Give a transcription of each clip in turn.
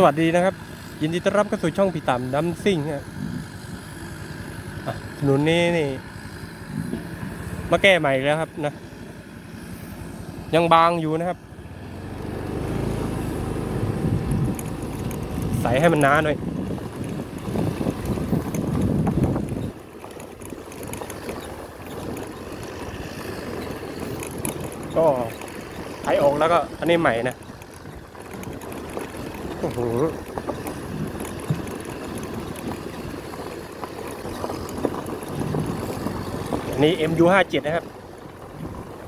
สวัสดีนะครับ ยินดีต้อนรับเข้าสู่ช่องพี่ต่ำดัมซิ่งฮะอะถนนนี้นี่ มาแก้ใหม่แล้วครับนะ ยังบางอยู่นะครับ ใส่ให้มันหนาหน่อยก็ไถออกแล้วก็อันนี้ใหม่นะ นนี้ MU57 นะครับ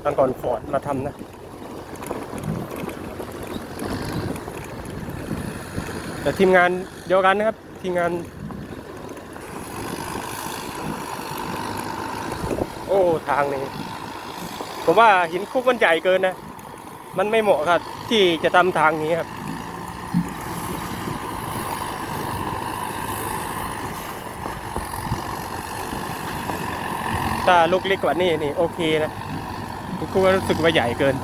ตอนก่อนฟอร์ดมาทำนะแต่ทีมงานเดียวกันนะครับ ทีมงาน โอ้ ทางนี้ผมว่าหินคุกมันใหญ่เกินนะ มันไม่เหมาะครับ ที่จะทำทางนี้ครับ ถ้าลูกเล็กกว่านี้นี่โอเคนะกูก็รู้สึกว่าใหญ่เกิน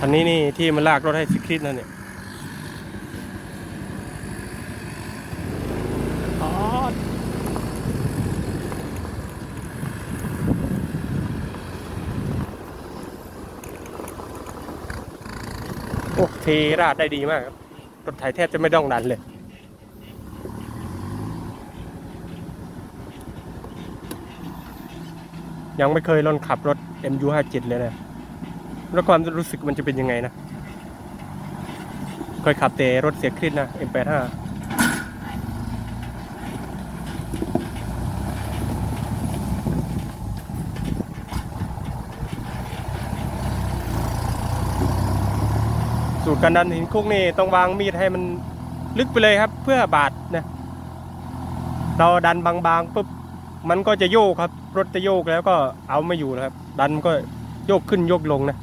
อันนี้นี่ที่มันลากรถให้สิคลิสนั่นเนี่ยอ๋อโอ้ เทราดได้ดีมากครับรถไถแทบจะไม่ต้องดันเลยยังไม่เคยลองขับรถ MU57 เลยนะ แล้วความรู้สึกมันจะเป็นยังไงนะ เคยขับแต่รถเสียคลิปนะ M85 การดันหินคุกนี่ต้องวางมีดให้มันลึกไปเลยครับ เพื่อบาดนะเราดันบางๆปุ๊บมันก็จะโยกครับ รถจะโยกแล้วก็เอาไม่อยู่นะครับ ดันก็โยกขึ้นโยกลงนะ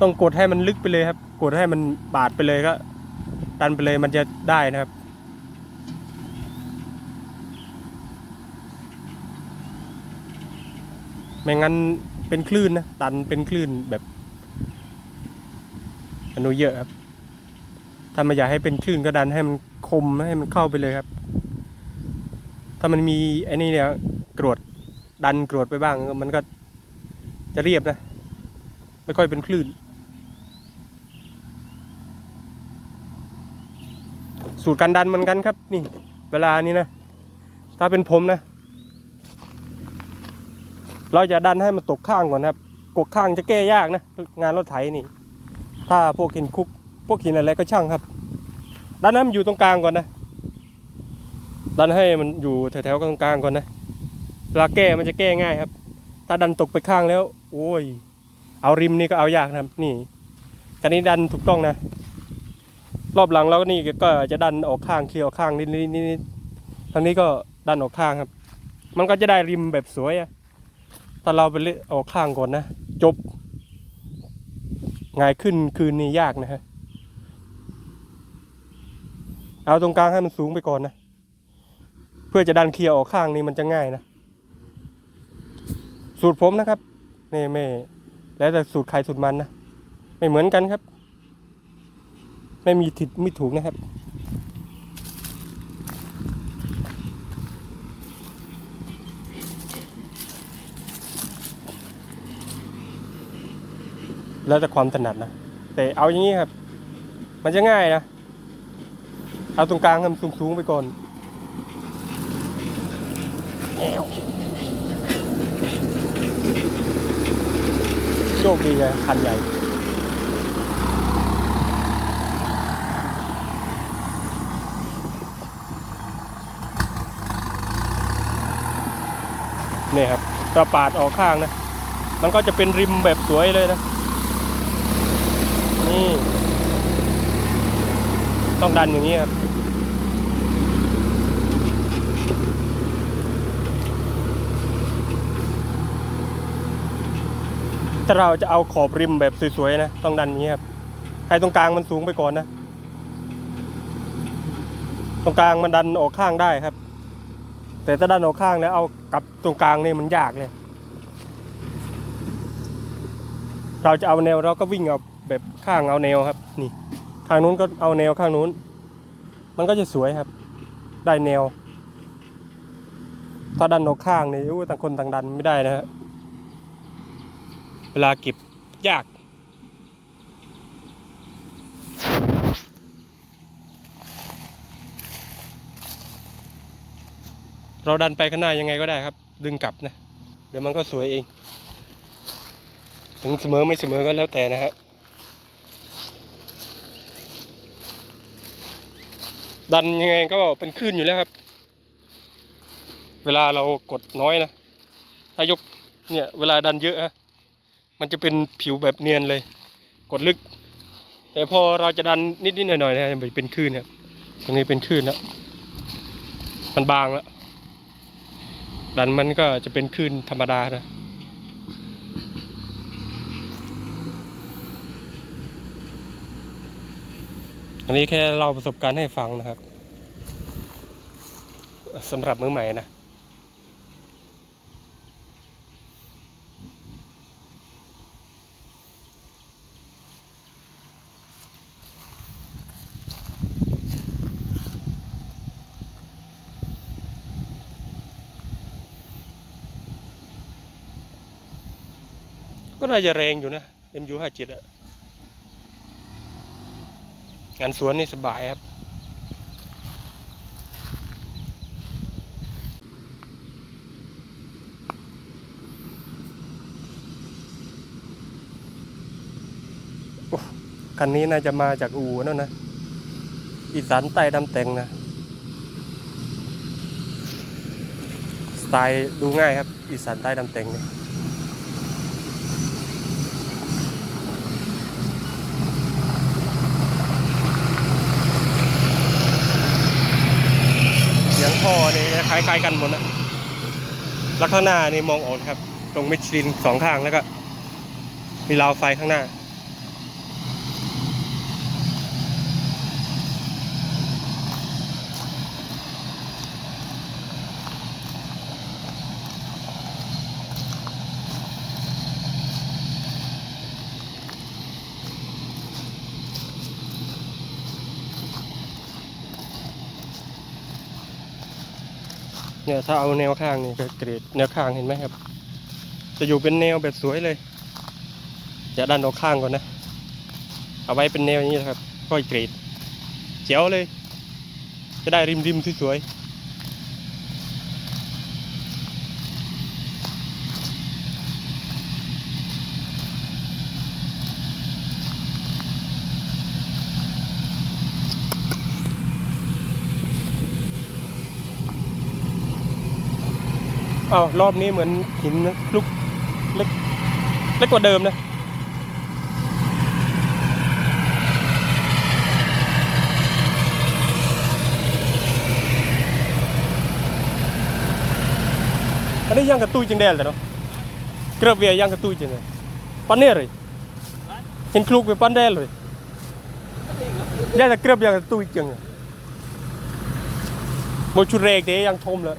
ต้องกดให้มันลึกไปเลยครับ กดให้มันบาดไปเลยก็ ดันไปเลยมันจะได้นะครับไม่งั้นเป็นคลื่นนะดันเป็นคลื่นแบบ อนุเยอะครับ ถ้าไม่อยากให้เป็นคลื่นก็ดันให้มันคมให้มันเข้าไปเลยครับ ถ้ามันมีไอ้นี่เนี่ยกรวดดันกรวดไปบ้าง มันก็จะเรียบนะ ไม่ค่อยเป็นคลื่น สูตรการดันเหมือนกันครับ นี่ เวลานี้นะ ถ้าเป็นผมนะ เราจะดันให้มันตกข้างก่อนครับ กกข้างจะแก้ยากนะ งานรถไถนี่ ถ้าพวกหินคุก พวกหินอะไรก็ช่างครับดันให้มันอยู่ตรงกลางก่อนนะดันให้มันอยู่แถวๆตรงกลางก่อนนะเวลาแก้มันจะแก้ง่ายครับ ถ้าดันตกไปข้างแล้ว โอ้ย เอาริมนี่ก็เอายากนะครับ นี่การนี้ดันถูกต้องนะ รอบหลังเราก็นี่ก็จะดันออกข้างเคลียร์ออกข้างนิดนิดนิดนิดทางนี้ก็ดันออกข้างครับ มันก็จะได้ริมแบบสวยอะถ้าเราไปเล่นออกข้างก่อนนะ จบ ง่ายขึ้นคืนนี้ยากนะฮะ เอาตรงกลางให้มันสูงไปก่อนนะ เพื่อจะดันเคลียร์ออกข้างนี้มันจะง่ายนะ สูตรผมนะครับนี่ไม่ แล้วแต่สูตรใครสูตรมันนะ ไม่เหมือนกันครับ ไม่มีถิดไม่ถูกนะครับ แล้วแต่ความถนัดนะ แต่เอาอย่างนี้ครับ มันจะง่ายนะ เอาตรงกลางให้มันสูงๆไปก่อนแอวโชคดีไงคันใหญ่นี่ครับกระปาดออกข้างนะ มันก็จะเป็นริมแบบสวยเลยนะ นี่ ต้องดันอย่างนี้ครับ ถ้าเราจะเอาขอบริมแบบสวยๆนะ ต้องดันอย่างนี้ครับ ให้ตรงกลางมันสูงไปก่อนนะ ตรงกลางมันดันออกข้างได้ครับ แต่ถ้าดันออกข้างแล้วเอากับตรงกลางนี่มันยากเลยเราจะเอาแนวเราก็วิ่งเอา แบบข้างเอาแนวครับ นี่ ข้างนู้นก็เอาแนวข้างนู้น มันก็จะสวยครับ ได้แนว ถ้าดันออกข้างนี่อู้ต่างคนต่างดันไม่ได้นะฮะเวลาเก็บยากเราดันไปข้างหน้ายังไงก็ได้ครับ ดึงกลับนะ เดี๋ยวมันก็สวยเอง ถึงเสมอไม่เสมอก็แล้วแต่นะฮะ ดันยังไงก็เป็นคลื่นอยู่แล้วครับ เวลาเรากดน้อยนะ ถ้ายกเนี่ยเวลาดันเยอะฮะมันจะเป็นผิวแบบเนียนเลย กดลึก แต่พอเราจะดันนิดๆหน่อยๆนะมันเป็นคลื่นครับตรงนี้เป็นคลื่นแล้วมันบางแล้วดันมันก็จะเป็นคลื่นธรรมดานะ อันนี้แค่เล่าประสบการณ์ให้ฟังนะครับสำหรับมือใหม่นะก็น่าจะแรงอยู่นะ MU ห้าเจ็ดอะ งานสวนนี่สบายครับ คันนี้น่าจะมาจากอู่นั่นนะ อีสานใต้ดำแต่งนะ สไตล์ดูง่ายครับ อีสานใต้ดำแต่งเนี่ย เสียงท่อนี่ค ล้ายๆกันหมดนะลักษณะนี่มองออกครับ ตรงมิชลินสองข้างแล้วก็ มีราวไฟข้างหน้า เนี่ยถ้าเอาแนวข้างนี่ก็เกรดแนวข้างเห็นไหมครับ จะอยู่เป็นแนวแบบสวยเลยอย่าดันออกข้างก่อนนะ เอาไว้เป็นแนวอย่างนี้นะครับค่อยเกรดเจ๋วเลย จะได้ริมริมสวย อารอบนี้เหมือนหินลูกเล็กเล็กกว่าเดิมนะอันนี้ยังกระตุ้ยจังแดนเลยเนาะเกลือบเวียยังกระตุ้ยจังเลยปันเนี่ยเลยเห็นคลุกไปปันแดนเลยยังแต่เกลือบยังกระตุ้ยจังเลยโมชุเรกเดยังชมเลย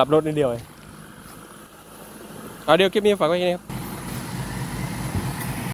กลับรถนิดเดียวเองเอาเดี๋ยวคลิปนี้ฝากไว้แค่นี้ครับ